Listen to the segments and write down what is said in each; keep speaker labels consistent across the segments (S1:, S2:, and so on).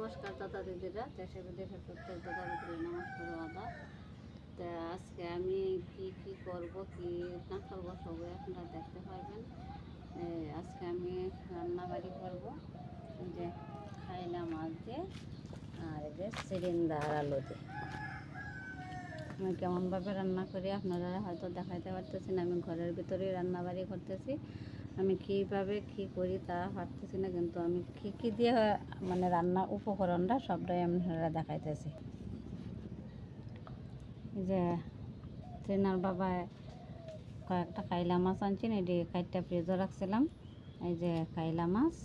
S1: নমস্কার দাদা দিদিরা দেশে বিদেশে প্রত্যেক দাদার উপরে নমস্কার দাদা তা আজকে আমি কি কি করব, কি না করব, সবই আপনারা দেখতে পারবেন। আজকে আমি রান্নাবাড়ি করব। এই যে খাইলা মাছ দিয়ে, আর যে সিরিন্দা আর আলু দিয়ে। আমি কেমনভাবে রান্না করি আপনারা হয়তো দেখাইতে পারতেছি না আমি ঘরের ভিতরেই রান্নাবাড়ি করতেছি। আমি কীভাবে কী করি তা পারতেছি না, কিন্তু আমি কী কী দিয়ে মানে রান্না উপকরণটা সবটাই আমি দেখাইতেছি। যে ট্রেনার বাবা কয়েকটা কাইলা মাছ আনছেন এটি কাইটটা ফ্রিজও রাখছিলাম। এই যে কাইলা মাছ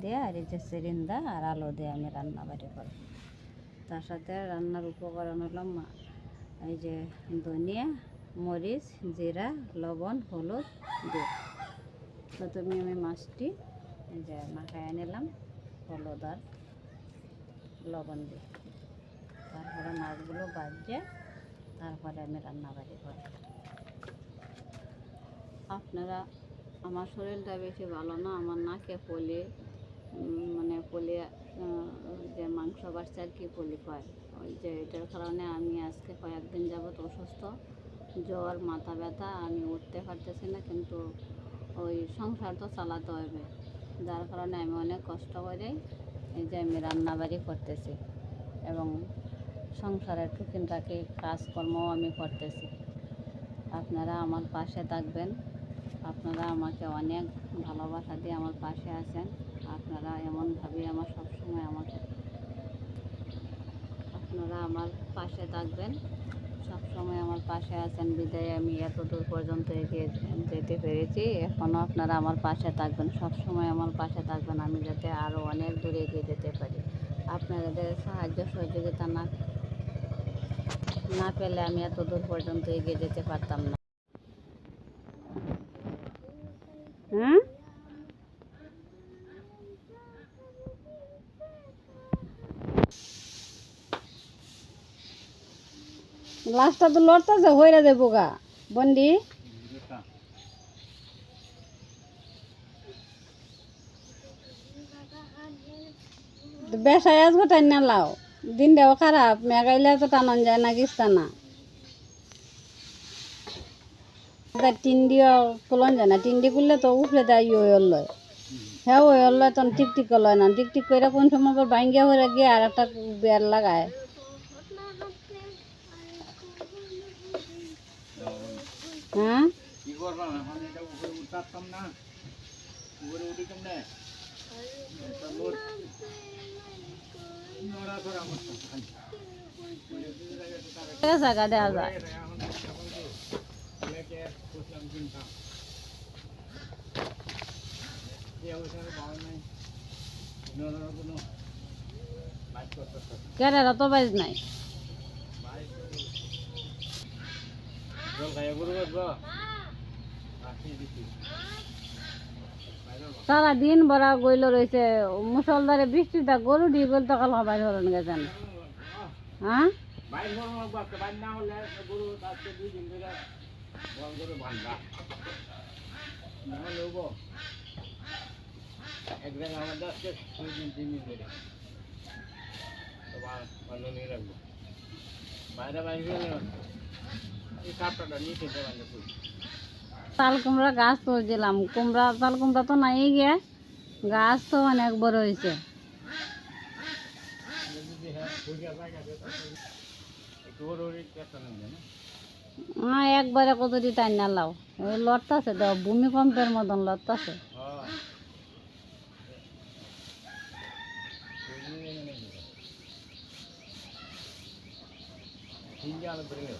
S1: দিয়ে আর এই যে সিরিন্দা আর আলু দিয়ে আমি রান্না বাড়ি করি। তার সাথে রান্নার উপকরণ হলো এই যে ধনিয়া, মরিচ, জিরা, লবণ, হলুদ দিয়ে। প্রথমে আমি মাছটি যে মাখায় নিলাম, হলুদ আর লবণ দিয়ে। তারপরে মাছগুলো বাজিয়ে তারপরে আমি রান্নাবাড়ি করি। আপনারা, আমার শরীরটা বেশি ভালো না, আমার নাকে পলি মানে পলি যে মাংস বাড়ছে আর কি পলি কয় ওই যে এটার কারণে আমি আজকে কয়েকদিন যাবত অসুস্থ, জ্বর, মাথা ব্যথা, আমি উঠতে পারতেছি না, কিন্তু ওই সংসার তো চালাতে হবে যার কারণে আমি অনেক কষ্ট করে এই যে আমি রান্নাবাড়ি করতেছি এবং সংসারের টুকিনটাকি কাজকর্মও আমি করতেছি। আপনারা আমার পাশে থাকবেন। আপনারা আমাকে অনেক ভালোবাসা দিয়ে আমার পাশে আছেন। আপনারা এমনভাবে আমার সবসময় আমাকে আপনারা আমার পাশে থাকবেন। সবসময় আমার পাশে আছেন, বিদায়। আমি এত দূর পর্যন্ত এগিয়ে যেতে পেরেছি। এখনও আপনারা আমার পাশে থাকবেন, সবসময় আমার পাশে থাকবেন। আমি যাতে আরও অনেক দূরে এগিয়ে যেতে পারি। আপনাদের সাহায্য, সহযোগিতা না না পেলে আমি এত দূর পর্যন্ত এগিয়ে যেতে পারতাম না। হ্যাঁ লাস্টটা তো লড়তেছে, হইরা দেবো গা। বন্ডি? বেসায় আজ গোটাই না লাও। দিনটাও খারাপ, মেঘাইলে তো টানন যায় না কিস্তা না। তার টিন্ডিও কুলন যায় না, টিন্ডি করলে তো উপরে দেয় ইয়ে লয়। হ্যাঁ ওই লয়, তখন টিকটিক লয় না। টিকটিক করে কোন সময় আবার হয়ে গিয়ে আর একটা বের লাগায়। হ্যাঁ
S2: কি করবা এখন না উপরে উঠি কেমনে।
S1: জায়গা দেওয়া যায়
S2: এখন এখন কি? লেকে বসলাম কিনতাম। এই অবস্থায় পাওয়া নাই। নড়ার কোনো বাইক করতেছে না।
S1: কেরারা তো বাইজ নাই
S2: বাইক
S1: সারা দিন বড় গইল রয়েছে মুসলধারে বৃষ্টিটা গরু দিয়ে গেল তো কাল বাইর হলেন গেছেন। হ্যাঁ?
S2: বাইরে বাইরে
S1: তাল কুমড়া গাছ তো দিলাম কুমড়া তাল কুমড়া তো নাই গিয়ে গাছ তো অনেক বড় হয়েছে।
S2: হ্যাঁ আছে
S1: একবারে কতটি টাইম না লাও। ওই লড়তাছে তো, ভূমিকম্পের মতন লড়তাছে
S2: জাল বেরিয়ে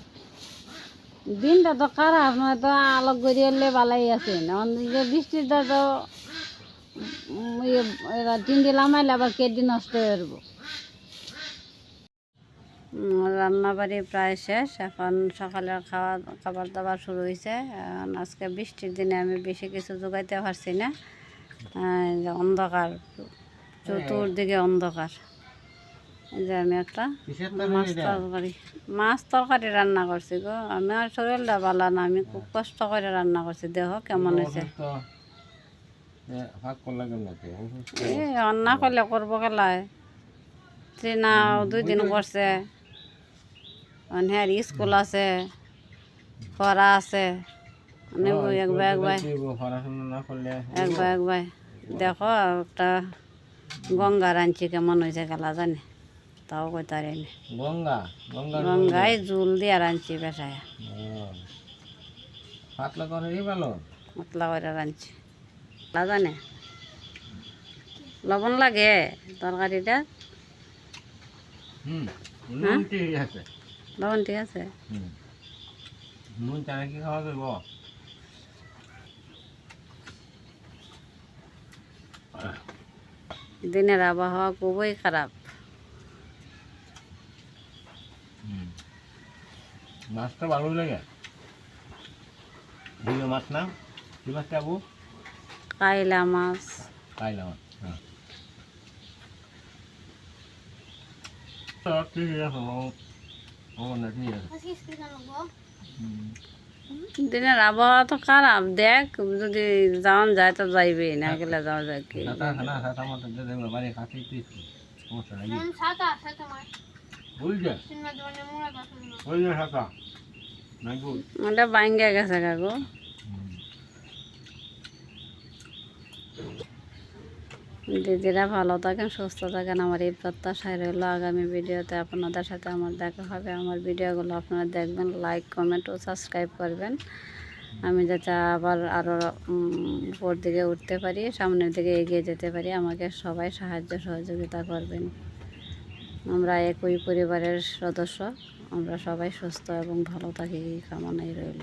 S1: দিনটা তো খারাপ নয় তো আলোক গড়িয়ে ভালাই আছে। না যে বৃষ্টিটা তো উম, ইয়ে তিন দিন লামাইলে আবার কেটে নষ্ট হয়ে যাব। রান্নাবাড়ি প্রায় শেষ এখন সকালের খাওয়া খাবার দাবার শুরু হয়েছে আজকে বৃষ্টির দিনে আমি বেশি কিছু জোগাইতে পারছি না। অন্ধকার চতুর্দিকে অন্ধকার। যে আমি একটা মাছ তরকারি। মাছ তরকারি রান্না করছি গো। আমার শরীরটা ভালো না আমি খুব কষ্ট করে রান্না করছি দেহ কেমন হয়েছে? এই রান্না করলে করব গেলায় ট্রেনাও দুই দিন করছে। হ্যাঁ স্কুল আছে পড়া আছে। অনেক একবার একবার একবার একবার দেখো একটা গঙ্গা রাঁধছি কেমন হয়েছে গেলা জানে। তাও কই তারি না
S2: গঙ্গা গঙ্গা
S1: গঙ্গায় জুল দিয়া রাঁধছি পেশায়
S2: পাতলা করে ভালো।
S1: মতলা করে রাঁধছি গেলা জানে লবণ লাগে তরকারিটা?
S2: আছে।
S1: লবণ ঠিক আছে?
S2: নুন চানা কি খাওয়া যাবে?
S1: দিনের আবহাওয়া খুবই খারাপ।
S2: মাছটা ভালো লাগে। দিল মাছ না? কি মাছটা আবু?
S1: কাইলা মাছ।
S2: কাইলা মাছ হ্যাঁ।
S1: দিনের আবহাওয়া তো খারাপ দেখ যদি যাওয়ান যায় তো যাইবে না গেলে যাওয়া যায় কি? ওটা গেছে, কাকু। দিদিরা ভালো থাকেন, সুস্থ থাকেন। আমার এই প্রত্যাশায় রইল আগামী ভিডিওতে আপনাদের সাথে আমার দেখা হবে। আমার ভিডিওগুলো আপনারা দেখবেন লাইক কমেন্ট ও সাবস্ক্রাইব করবেন। আমি যাতে আবার আরও উপর দিকে উঠতে পারি, সামনের দিকে এগিয়ে যেতে পারি। আমাকে সবাই সাহায্য সহযোগিতা করবেন। আমরা একই পরিবারের সদস্য। আমরা সবাই সুস্থ এবং ভালো থাকি কামনাই রইল।